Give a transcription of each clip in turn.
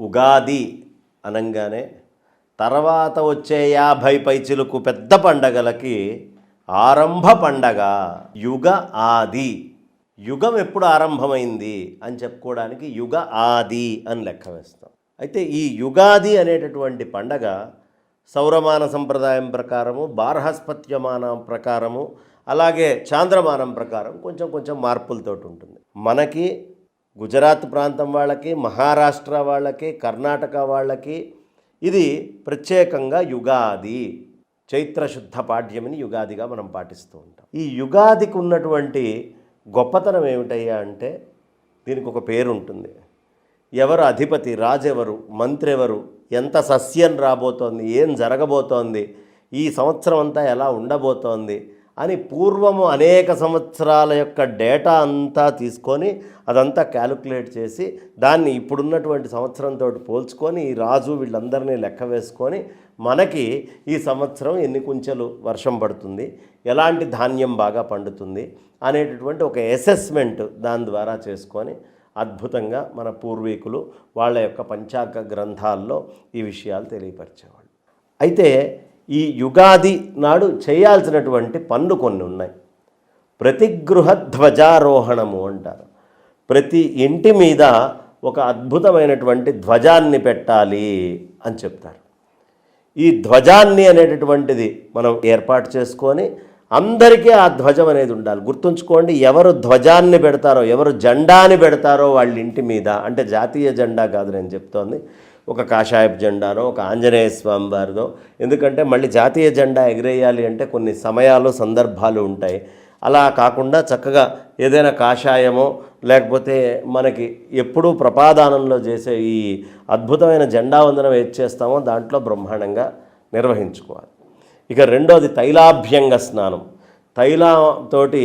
ఉగాది అనగానే తర్వాత వచ్చే యాభై పైచిలకు పెద్ద పండగలకి ఆరంభ పండగ యుగ ఆది. యుగం ఎప్పుడు ఆరంభమైంది అని చెప్పుకోవడానికి యుగ ఆది అని లెక్క వేస్తాం. అయితే ఈ యుగాది అనేటటువంటి పండగ సౌరమాన సంప్రదాయం ప్రకారము బార్హస్పత్యమానం ప్రకారము అలాగే చాంద్రమానం ప్రకారం కొంచెం కొంచెం మార్పులతోటి ఉంటుంది. మనకి గుజరాత్ ప్రాంతం వాళ్ళకి మహారాష్ట్ర వాళ్ళకి కర్ణాటక వాళ్ళకి ఇది ప్రత్యేకంగా యుగాది చైత్ర శుద్ధ పాడ్యమిని యుగాదిగా మనం పాటిస్తూ ఉంటాం. ఈ యుగాదికి ఉన్నటువంటి గొప్పతనం ఏమిటయ్యా అంటే దీనికి ఒక పేరు ఉంటుంది ఎవరు అధిపతి రాజెవరు మంత్రి ఎవరు ఎంత సస్యం రాబోతోంది ఏం జరగబోతోంది ఈ సంవత్సరం అంతా ఎలా ఉండబోతోంది అని పూర్వము అనేక సంవత్సరాల యొక్క డేటా అంతా తీసుకొని అదంతా క్యాలిక్యులేట్ చేసి దాన్ని ఇప్పుడున్నటువంటి సంవత్సరంతో పోల్చుకొని ఈ రాజు వీళ్ళందరినీ లెక్క వేసుకొని మనకి ఈ సంవత్సరం ఎన్ని కుంచెలు వర్షం పడుతుంది ఎలాంటి ధాన్యం బాగా పండుతుంది అనేటటువంటి ఒక అసెస్మెంట్ దాని ద్వారా చేసుకొని అద్భుతంగా మన పూర్వీకులు వాళ్ళ యొక్క పంచాంగ గ్రంథాల్లో ఈ విషయాలు తెలియపరిచేవాళ్ళు. అయితే ఈ యుగాది నాడు చేయాల్సినటువంటి పనులు కొన్ని ఉన్నాయి. ప్రతిగృహ ధ్వజారోహణము అంటారు. ప్రతి ఇంటి మీద ఒక అద్భుతమైనటువంటి ధ్వజాన్ని పెట్టాలి అని చెప్తారు. ఈ ధ్వజాన్ని అనేటటువంటిది మనం ఏర్పాటు చేసుకొని అందరికీ ఆ ధ్వజం అనేది ఉండాలి. గుర్తుంచుకోండి ఎవరు ధ్వజాన్ని పెడతారో ఎవరు జెండాని పెడతారో వాళ్ళ ఇంటి మీద అంటే జాతీయ జెండా కాదు నేను చెప్తోంది. ఒక కాషాయపు జెండానో ఒక ఆంజనేయ స్వామి వారిదో ఎందుకంటే మళ్ళీ జాతీయ జెండా ఎగిరేయాలి అంటే కొన్ని సమయాలు సందర్భాలు ఉంటాయి. అలా కాకుండా చక్కగా ఏదైనా కాషాయమో లేకపోతే మనకి ఎప్పుడూ ప్రపాదానంలో చేసే ఈ అద్భుతమైన జెండా వందనం ఏది చేస్తామో దాంట్లో బ్రహ్మాండంగా నిర్వహించుకోవాలి. ఇక రెండోది తైలాభ్యంగ స్నానం. తైలంతోటి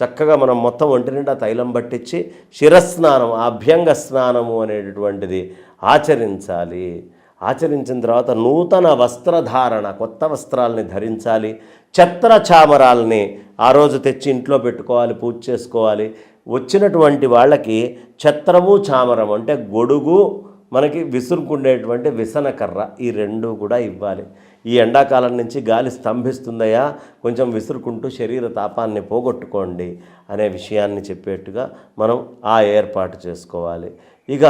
చక్కగా మనం మొత్తం ఒంటి నిండా తైలం పట్టించి శిరస్నానం అభ్యంగ స్నానము అనేటటువంటిది ఆచరించాలి. ఆచరించిన తర్వాత నూతన వస్త్రధారణ కొత్త వస్త్రాలని ధరించాలి. ఛత్ర చామరాలని ఆ రోజు తెచ్చి ఇంట్లో పెట్టుకోవాలి పూజ చేసుకోవాలి. వచ్చినటువంటి వాళ్ళకి ఛత్రము చామరం అంటే గొడుగు మనకి విసురుకుండేటువంటి విసనకర్ర ఈ రెండు కూడా ఇవ్వాలి. ఈ ఎండాకాలం నుంచి గాలి స్తంభిస్తుందయా కొంచెం విసురుకుంటూ శరీర తాపాన్ని పోగొట్టుకోండి అనే విషయాన్ని చెప్పేట్టుగా మనం ఆ ఏర్పాటు చేసుకోవాలి. ఇక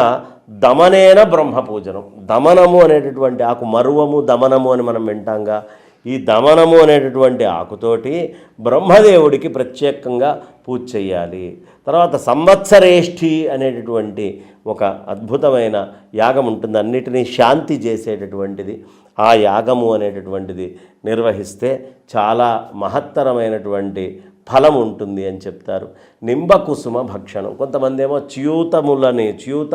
దమనేన బ్రహ్మ పూజనం దమనము అనేటటువంటి ఆకు మరువము దమనము అని మనం వింటాంగా. ఈ దమనము అనేటటువంటి ఆకుతోటి బ్రహ్మదేవుడికి ప్రత్యేకంగా పూజ చేయాలి తర్వాత సంవత్సరేష్ఠి అనేటటువంటి ఒక అద్భుతమైన యాగం ఉంటుంది. అన్నిటినీ శాంతి చేసేటటువంటిది. ఆ యాగము అనేటటువంటిది నిర్వహిస్తే చాలా మహత్తరమైనటువంటి ఫలం ఉంటుంది అని చెప్తారు. నింబకుసుమ భక్షణం. కొంతమంది ఏమో చ్యూతములని చ్యూత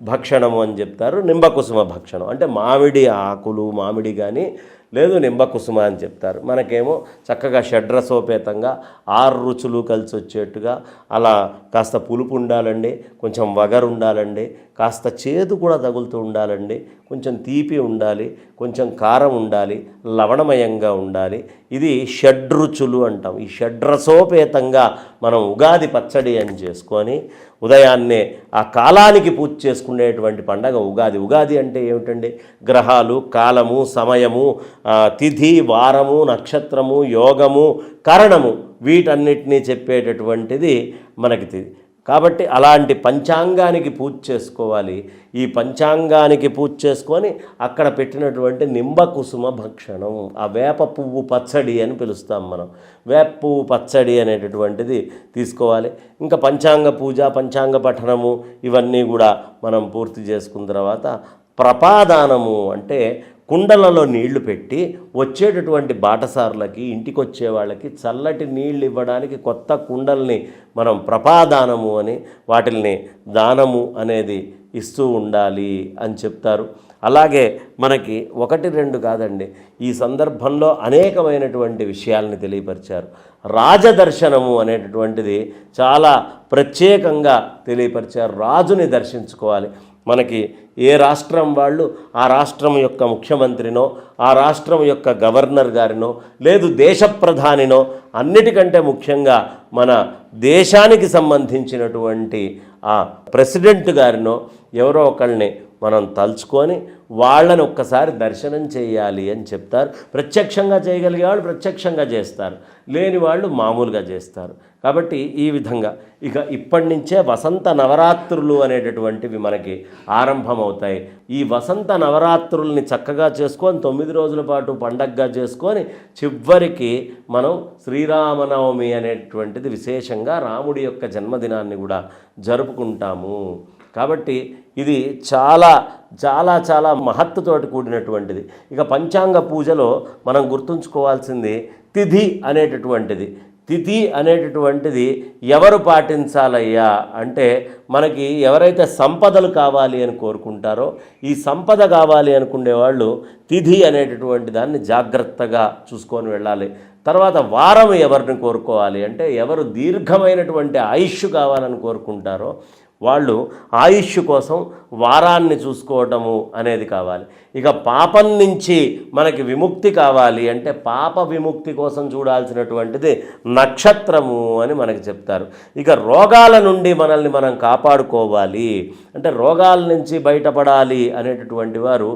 భక్షణము అని చెప్తారు. నింబకుసుమ భక్షణం. అంటే మామిడి ఆకులు మామిడి కానీ లేదు నింబకుసుమ అని చెప్తారు. మనకేమో చక్కగా షడ్రసోపేతంగా ఆరు రుచులు కలిసి వచ్చేట్టుగా అలా కాస్త పులుపు ఉండాలండి కొంచెం వగరు ఉండాలండి కాస్త చేదు కూడా తగులుతూ ఉండాలండి కొంచెం తీపి ఉండాలి కొంచెం కారం ఉండాలి లవణమయంగా ఉండాలి. ఇది షడ్రుచులు అంటాం. ఈ షడ్రసోపేతంగా మనం ఉగాది పచ్చడి అని చేసుకొని ఉదయాన్నే ఆ కాలానికి పూజ చేసుకునేటువంటి పండగ ఉగాది. ఉగాది అంటే ఏమిటండి? గ్రహాలు కాలము సమయము తిథి వారము నక్షత్రము యోగము కరణము వీటన్నిటినీ చెప్పేటటువంటిది మనకి తిథి కాబట్టి అలాంటి పంచాంగానికి పూజ చేసుకోవాలి. ఈ పంచాంగానికి పూజ చేసుకొని అక్కడ పెట్టినటువంటి నింబ కుసుమ భక్షణం ఆ వేప పువ్వు పచ్చడి అని పిలుస్తాం మనం. వేప పువ్వు పచ్చడి అనేటటువంటిది తీసుకోవాలి. ఇంకా పంచాంగ పూజ పంచాంగ పఠనము ఇవన్నీ కూడా మనం పూర్తి చేసుకున్న తర్వాత ప్రపాదానము అంటే కుండలలో నీళ్ళు పెట్టి వచ్చేటటువంటి బాటసారులకి ఇంటికి వచ్చే వాళ్ళకి చల్లటి నీళ్ళు ఇవ్వడానికి కొత్త కుండల్ని మనం ప్రపాదానము అని వాటిల్ని దానము అనేది ఇస్తూ ఉండాలి అని చెప్తారు. అలాగే మనకి ఒకటి రెండు కాదండి ఈ సందర్భంలో అనేకమైనటువంటి విషయాల్ని తెలియపరిచారు. రాజదర్శనము అనేటటువంటిది చాలా ప్రత్యేకంగా తెలియపరిచారు. రాజుని దర్శించుకోవాలి. మనకి ఏ రాష్ట్రం వాళ్ళు ఆ రాష్ట్రం యొక్క ముఖ్యమంత్రినో ఆ రాష్ట్రం యొక్క గవర్నర్ గారినో లేదు దేశ ప్రధానినో అన్నిటికంటే ముఖ్యంగా మన దేశానికి సంబంధించినటువంటి ఆ ప్రెసిడెంట్ గారినో ఎవరో ఒకళ్ళని మనం తలుచుకొని వాళ్ళని ఒక్కసారి దర్శనం చేయాలి అని చెప్తారు. ప్రత్యక్షంగా చేయగలిగే వాళ్ళు ప్రత్యక్షంగా చేస్తారు. లేని వాళ్ళు మామూలుగా చేస్తారు. కాబట్టి ఈ విధంగా ఇక ఇప్పటి నుంచే వసంత నవరాత్రులు అనేటటువంటివి మనకి ఆరంభమవుతాయి. ఈ వసంత నవరాత్రుల్ని చక్కగా చేసుకొని తొమ్మిది రోజుల పాటు పండగగా చేసుకొని చివరికి మనం శ్రీరామనవమి అనేటువంటిది విశేషంగా రాముడి యొక్క జన్మదినాన్ని కూడా జరుపుకుంటాము. కాబట్టి ఇది చాలా చాలా చాలా మహత్తుతోటి కూడినటువంటిది. ఇక పంచాంగ పూజలో మనం గుర్తుంచుకోవాల్సింది తిథి అనేటటువంటిది. తిథి అనేటటువంటిది ఎవరు పాటించాలయ్యా? అంటే మనకి ఎవరైతే సంపదలు కావాలి అని కోరుకుంటారో ఈ సంపద కావాలి అనుకునే వాళ్ళు తిథి అనేటటువంటి దాన్ని జాగ్రత్తగా చూసుకొని వెళ్ళాలి. తర్వాత వారం ఎవరిని కోరుకోవాలి? అంటే ఎవరు దీర్ఘమైనటువంటి ఆయుష్ కావాలని కోరుకుంటారో వాళ్ళు ఆయుష్ కోసం వారాన్ని చూసుకోవటము అనేది కావాలి. ఇక పాపం నుంచి మనకి విముక్తి కావాలి అంటే పాప విముక్తి కోసం చూడాల్సినటువంటిది నక్షత్రము అని మనకి చెప్తారు. ఇక రోగాల నుండి మనల్ని మనం కాపాడుకోవాలి అంటే రోగాల నుంచి బయటపడాలి అనేటటువంటి వారు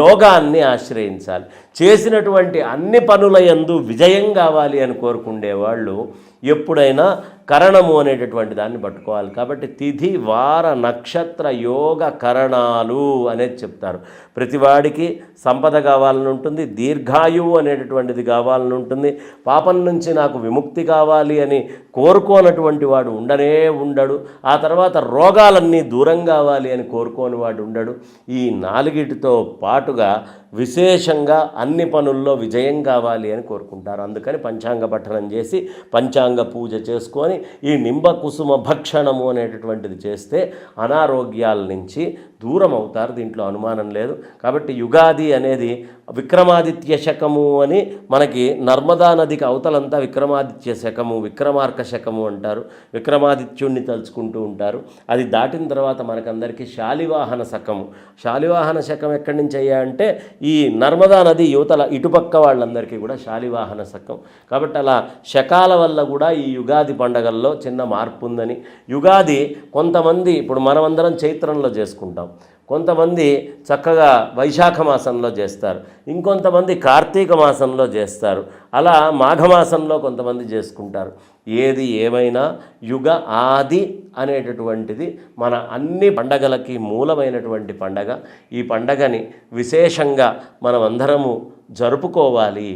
యోగాన్ని ఆశ్రయించాలి. చేసినటువంటి అన్ని పనుల యందు విజయం కావాలి అని కోరుకుండే వాళ్ళు ఎప్పుడైనా కరణము అనేటటువంటి దాన్ని పట్టుకోవాలి. కాబట్టి తిథి వార నక్షత్ర యోగ కరణాలు అనేది చెప్తారు. ప్రతివాడికి సంపద కావాలని ఉంటుంది దీర్ఘాయువు అనేటటువంటిది కావాలని ఉంటుంది. పాపం నుంచి నాకు విముక్తి కావాలి అని కోరుకోనటువంటి వాడు ఉండనే ఉండడు. ఆ తర్వాత రోగాలన్నీ దూరం కావాలి అని కోరుకోని వాడు ఉండడు. ఈ నాలుగిటితో పాటుగా విశేషంగా అన్ని పనుల్లో విజయం కావాలి అని కోరుకుంటారు. అందుకని పంచాంగ పఠనం చేసి పంచాంగ పూజ చేసుకొని ఈ నింబ కుసుమ భక్షణము అనేటటువంటిది చేస్తే అనారోగ్యాల నుంచి దూరం అవుతారు. దీంట్లో అనుమానం లేదు. కాబట్టి యుగాది అనేది విక్రమాదిత్య శకము అని మనకి నర్మదా నదికి అవతలంతా విక్రమాదిత్య శకము విక్రమార్క శకము అంటారు. విక్రమాదిత్యుణ్ణి తలుచుకుంటూ ఉంటారు. అది దాటిన తర్వాత మనకందరికీ శాలివాహన శకము. శాలివాహన శకం ఎక్కడి నుంచి అయ్యా అంటే ఈ నర్మదా నది యువతల ఇటుపక్క వాళ్ళందరికీ కూడా శాలివాహన శకం. కాబట్టి అలా శకాల వల్ల కూడా కూడా ఈ యుగాది పండగల్లో చిన్న మార్పు ఉందని యుగాది కొంతమంది ఇప్పుడు మనమందరం చైత్రంలో చేసుకుంటాం. కొంతమంది చక్కగా వైశాఖ మాసంలో చేస్తారు. ఇంకొంతమంది కార్తీక మాసంలో చేస్తారు. అలా మాఘమాసంలో కొంతమంది చేసుకుంటారు. ఏది ఏమైనా యుగ ఆది అనేటటువంటిది మన అన్ని పండగలకి మూలమైనటువంటి పండగ. ఈ పండగని విశేషంగా మనమందరము జరుపుకోవాలి.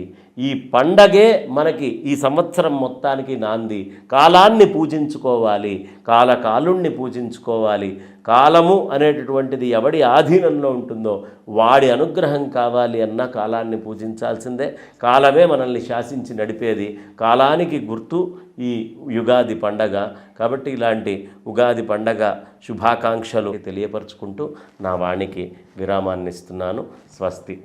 ఈ పండగే మనకి ఈ సంవత్సరం మొత్తానికి నాంది. కాలాన్ని పూజించుకోవాలి కాలకాలుణ్ణి పూజించుకోవాలి. కాలము అనేటటువంటిది ఎవడి ఆధీనంలో ఉంటుందో వాడి అనుగ్రహం కావాలి అన్న కాలాన్ని పూజించాల్సిందే. కాలమే మనల్ని శాసించి నడిపేది. కాలానికి గుర్తు ఈ యుగాది పండగ. కాబట్టి ఇలాంటి ఉగాది పండగ శుభాకాంక్షలు తెలియపరుచుకుంటూ నా వాణికి విరామాన్ని ఇస్తున్నాను స్వస్తి.